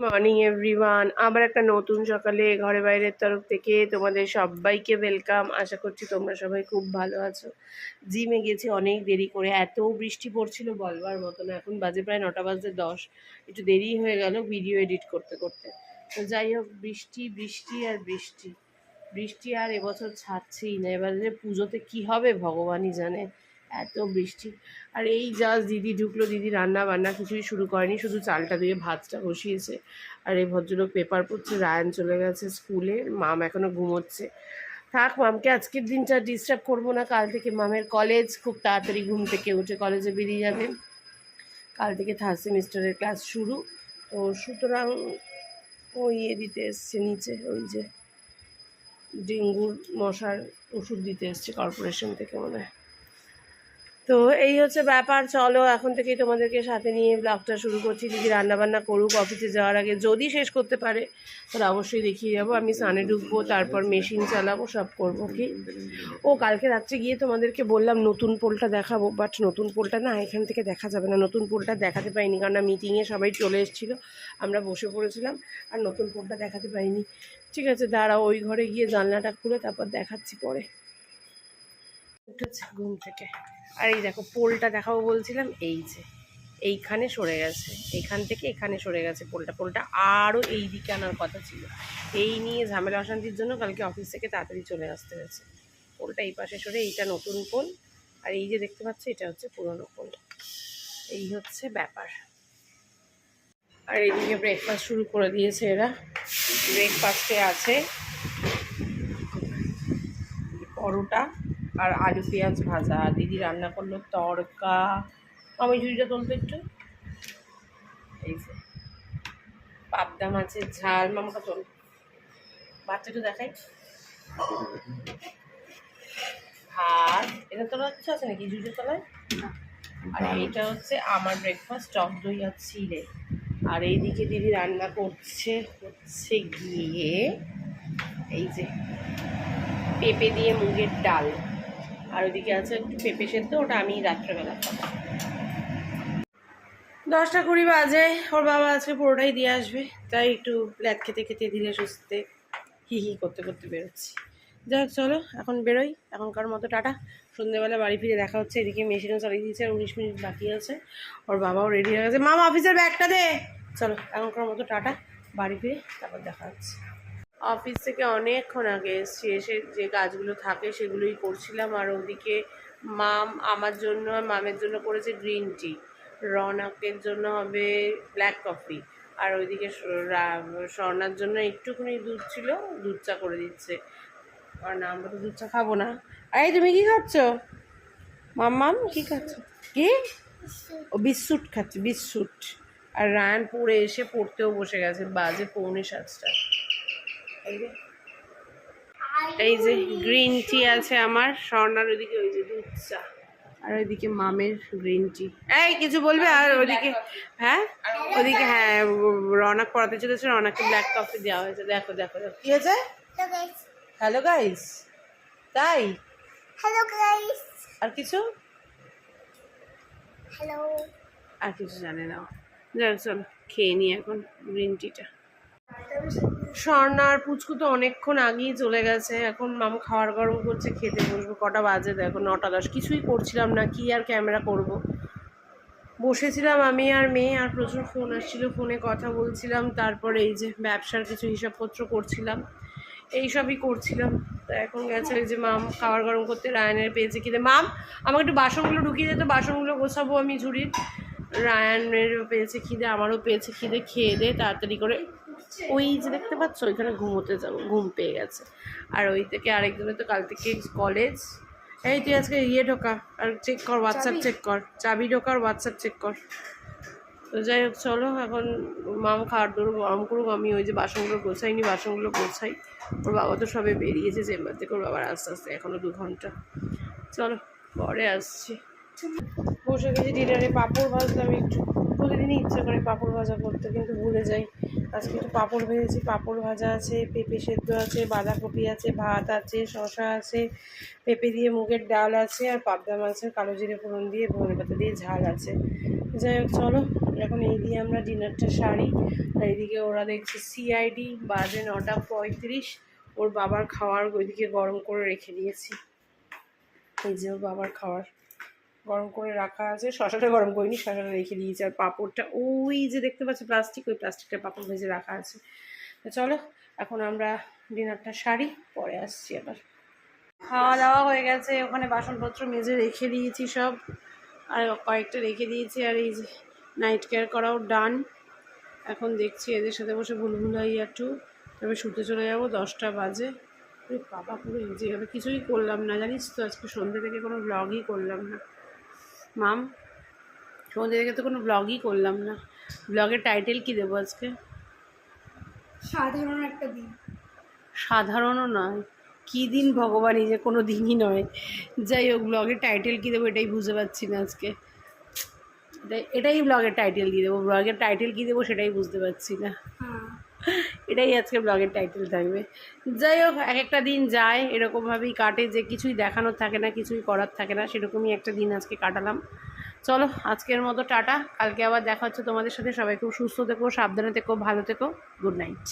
Morning everyone আবার একটা নতুন সকালে ঘরে বাইরের তরফ থেকে তোমাদের সবাইকে ওয়েলকাম আশা করছি তোমরা সবাই খুব ভালো আছো। জিমে গেছি অনেক দেরি করে, এত বৃষ্টি পড়ছিল বলবার মতো না এখন বাজে প্রায় নটা বাজে দশ। একটু দেরি হয়ে গেল ভিডিও এডিট করতে করতে। তো যাই হোক, বৃষ্টি বৃষ্টি আর বৃষ্টি। বৃষ্টি আর এবছর ছাড়ছেই না। এবারে পুজোতে কি হবে ভগবানই জানে। এত বৃষ্টি। আর এই জাস্ট দিদি ঢুকলো, দিদি রান্না বান্না কিছুই শুরু করেনি, শুধু চালটা দিয়ে ভাতটা বসিয়েছে। আর এই ভদ্রলোক পেপার পড়ছে, রায়ন চলে গেছে স্কুলে, মাম এখনও ঘুমোচ্ছে। থাক, মামকে আজকের দিনটা ডিস্টার্ব করব না, কাল থেকে মামের কলেজ খুব তাড়াতাড়ি ঘুম থেকে উঠে কলেজে বেরিয়ে যাবে। কাল থেকে থার্ড সেমিস্টারের ক্লাস শুরু। তো সুতরাং ওই ইয়ে দিতে এসছে নিচে, ওই যে ডেঙ্গুর মশার ওষুধ দিতে এসছে কর্পোরেশন থেকে মনে হয়। তো এই হচ্ছে ব্যাপার, চলো এখন থেকেই তোমাদেরকে সাথে নিয়ে ব্লগটা শুরু করছি দিদি রান্নাবান্না করুক অফিসে যাওয়ার আগে যদি শেষ করতে পারে, তাহলে অবশ্যই দেখিয়ে যাব। আমি সানে ঢুকবো, তারপর মেশিন চালাবো, সব করব, কি? ও, কালকে রাত্রে গিয়ে তোমাদেরকে বললাম নতুন পোলটা দেখাবো বাট নতুন পোলটা না এখান থেকে দেখা যাবে না। নতুন পোলটা দেখাতে পাইনি, কারণ মিটিংয়ে সবাই চলে এসেছিল, আমরা বসে পড়েছিলাম, আর নতুন পোলটা দেখাতে পাইনি। ঠিক আছে দাঁড়া ওই ঘরে গিয়ে জানলাটা খুলে তারপর দেখাচ্ছি পরে। উঠেছে ঘুম থেকে। আর এই দেখো, পোলটা দেখাবো বলছিলাম, এই যে, এইখানে সরে গেছে, এখান থেকে এখানে সরে গেছে পোলটা। পোলটা আরও এই দিকে আনার কথা ছিল। এই নিয়ে ঝামেলা অশান্তির জন্য কালকে অফিস থেকে তাড়াতাড়ি চলে আসতে হয়েছে। পোলটা এই পাশে সরে, এইটা নতুন পোল। আর এই যে দেখতে পাচ্ছ, এটা হচ্ছে পুরনো পোল। এই হচ্ছে ব্যাপার। আর এইদিকে ব্রেকফাস্ট শুরু করে দিয়েছে এরা। ব্রেকফাস্টে আছে পরোটা। আর আলু পেঁয়াজ ভাজা। আর দিদি রান্না করল তড়কা। আমি ঝুড়িটা তুলতো একটু। এই যে পাবদা মাছের ঝাল। মামাকা চল বাচ্চাটা দেখাই। ভাত। এটা তোলা হচ্ছে আছে নাকি ঝুড়িটা তলায়? আর এইটা হচ্ছে আমার ব্রেকফাস্ট টক দই আর চিড়ে আর এইদিকে দিদি রান্না করছে হচ্ছে গিয়ে এই যে পেঁপে দিয়ে মুগের ডাল। আর ওইদিকে আছে একটু পেঁপে সেদ্ধ, ওটা আমি রাত্রেবেলা খাব। দশটা কুড়ি বাজে, ওর বাবা আজকে পুরোটাই দিয়ে আসবে, তাই একটু ল্যাদ খেতে খেতে ধীরে সুস্থে হি হি করতে করতে বেরোচ্ছি। যাই হোক, চলো, এখন বেরোই, এখনকার মতো টাটা। সন্ধ্যেবেলা বাড়ি ফিরে দেখা হচ্ছে, এদিকে মেশিনও চালিয়ে দিয়েছে, আর উনিশ মিনিট বাকি আছে। ওর বাবাও রেডি হয়ে গেছে। মামা অফিসের ব্যাগটা দে! চলো, এখনকার মতো টাটা, বাড়ি ফিরে, তারপর দেখা হচ্ছে। অফিস থেকে অনেকক্ষণ আগে এসেছি, এসে যে কাজগুলো থাকে সেগুলোই করছিলাম। আর ওদিকে মাম আমার জন্য আর মামের জন্য করেছে গ্রিন টি। রনকের জন্য হবে ব্ল্যাক কফি। আর ওইদিকে স্বর্ণার জন্য একটুখানি দুধ ছিল, দুধ চা করে দিচ্ছে। আর না, আমরা তো দুধ চা খাব না। এই, তুমি কি খাচ্ছ? মাম্মাম কি খাচ্ছ? কি? ও বিস্কুট খাচ্ছে, বিস্কুট। আর রায়ান পড়ে এসে পড়তেও বসে গেছে, বাজে পৌনে সাতটা। এই যে গ্রিন টি আছে আমার স্বর্ণার ওইদিকে ওই যে দুধ চা। আর ওইদিকে মামের গ্রিন টি এই কিছু বলবে? আর ওইদিকে হ্যাঁ? ওদিকে হ্যাঁ রনক পড়াতে চলেছে রনককে ব্ল্যাক কফি দেওয়া হয়েছে। দেখো দেখো দেখো। কি হয়েছে? হ্যালো গাইস তাই? Hello guys. আর কিছু? হ্যালো আর কিছু জানে না। যাক চলো খেয়ে নিই এখন গ্রিন টিটা স্বর্ণা আর পুচকু তো অনেকক্ষণ আগেই চলে গেছে। এখন মামু খাওয়ার গরম করছে, খেতে বসবো। কটা বাজে দেখো, নটা দশ। কিছুই করছিলাম না, কি আর ক্যামেরা করব। বসেছিলাম আমি আর মেয়ে, আর প্রচুর ফোন আসছিল, ফোনে কথা বলছিলাম। তারপরে এই যে ব্যবসার কিছু হিসাবপত্র করছিলাম, এইসবই করছিলাম। তো এখন গেছে ওই যে মাম খাবার গরম করতে, রায়নের পেয়েছে খিদে মাম, আমাকে একটু বাসনগুলো ঢুকিয়ে দিতে বাসনগুলো গোছাবো আমি ঝুড়ির। রায়ানেরও পেয়েছে খিদে, আমারও পেয়েছে খিদে, খেয়ে দে, তাড়াতাড়ি করে ওই যে দেখতে পাচ্ছ ওইখানে ঘুমোতে যাব ঘুম পেয়ে গেছে। আর ওই থেকে আরেকজনের তো কাল থেকে কলেজ এই তুই আজকে ইয়ে ঢোকা আর চেক কর হোয়াটসঅ্যাপ চেক কর। চাবি ঢোকা আর হোয়াটসঅ্যাপ চেক কর। তো যাই হোক চলো এখন মাম খাওয়ার দৌড় গরম করুক আমি ওই যে বাসনগুলো গোছাইনি বাসনগুলো গোছাই। ওর বাবা তো সবে বেরিয়েছে চেম্বার থেকে ওর বাবার আস্তে আস্তে এখনও দু ঘণ্টা। চলো পরে আসছি। বসে গেছি ডিনারে পাঁপড় ভাজলাম একটু। প্রতিদিনই ইচ্ছে করে পাঁপড় ভাজা করতে, কিন্তু ভুলে যাই। আজকে একটু পাঁপড় ভেজেছি, পাঁপড় ভাজা আছে, পেঁপে সেদ্ধ আছে, বাঁধাকপি আছে, ভাত আছে শশা আছে, পেঁপে দিয়ে মুগের ডাল আছে, আর পাবদা মাছের কালো জিরে ফোড়ন দিয়ে, ধনে পাতা দিয়ে ঝাল আছে। যাই হোক, চলো, এখন এই দিয়ে আমরা ডিনারটা সারি। আর এইদিকে ওরা দেখছে সিআইডি বাজে নটা পঁয়ত্রিশ। ওর বাবার খাওয়ার ওইদিকে গরম করে রেখে দিয়েছি। এই যে ওর বাবার খাওয়ার। গরম করে রাখা আছে। শশাটা গরম করিনি, শশাটা রেখে দিয়েছি। আর পাঁপড়টা ওই যে দেখতে পাচ্ছি প্লাস্টিক ওই প্লাস্টিকটা পাঁপড় ভেজে রাখা আছে। তো চলো, এখন আমরা ডিনারটা সারি, পরে আসছি আবার। খাওয়া দাওয়া হয়ে গেছে, ওখানে বাসনপত্র মেজে রেখে দিয়েছি সব। আর কয়েকটা রেখে দিয়েছি, আর এই যে নাইট কেয়ার করাও ডান এখন দেখছি এদের সাথে বসে ভুলভুলাই একটু। তবে শুতে চলে যাব, দশটা বাজে। বাবা পুরো এজে গেলো, কিছুই করলাম না। জানিস তো, আজকে সন্ধ্যে থেকে কোনো ব্লগই করলাম না। মাম সন্ধ্যে থেকে তো কোনো ব্লগই করলাম না। ব্লগের টাইটেল কি দেবো আজকে? সাধারণ একটা দিন। সাধারণও নয়। কী দিন ভগবানই যে কোনো দিনই নয়। যাই হোক ব্লগের টাইটেল কী দেবো এটাই বুঝতে পারছি না আজকে। এটাই ব্লগের টাইটেল কী দেবো। ব্লগের টাইটেল কী দেবো সেটাই বুঝতে পারছি না। হ্যাঁ। এটাই আজকে ব্লগের টাইটেল থাকবে। যাই হোক, এক একটা দিন যায়, এরকমভাবেই কাটে, যে কিছুই দেখানোর থাকে না, কিছুই করার থাকে না, সেরকমই একটা দিন আজকে কাটালাম। চলো, আজকের মতো টাটা, কালকে আবার দেখা হচ্ছে তোমাদের সাথে, সবাই খুব সুস্থ থেকো, সাবধানে থেকো, ভালো থেকো গুড নাইট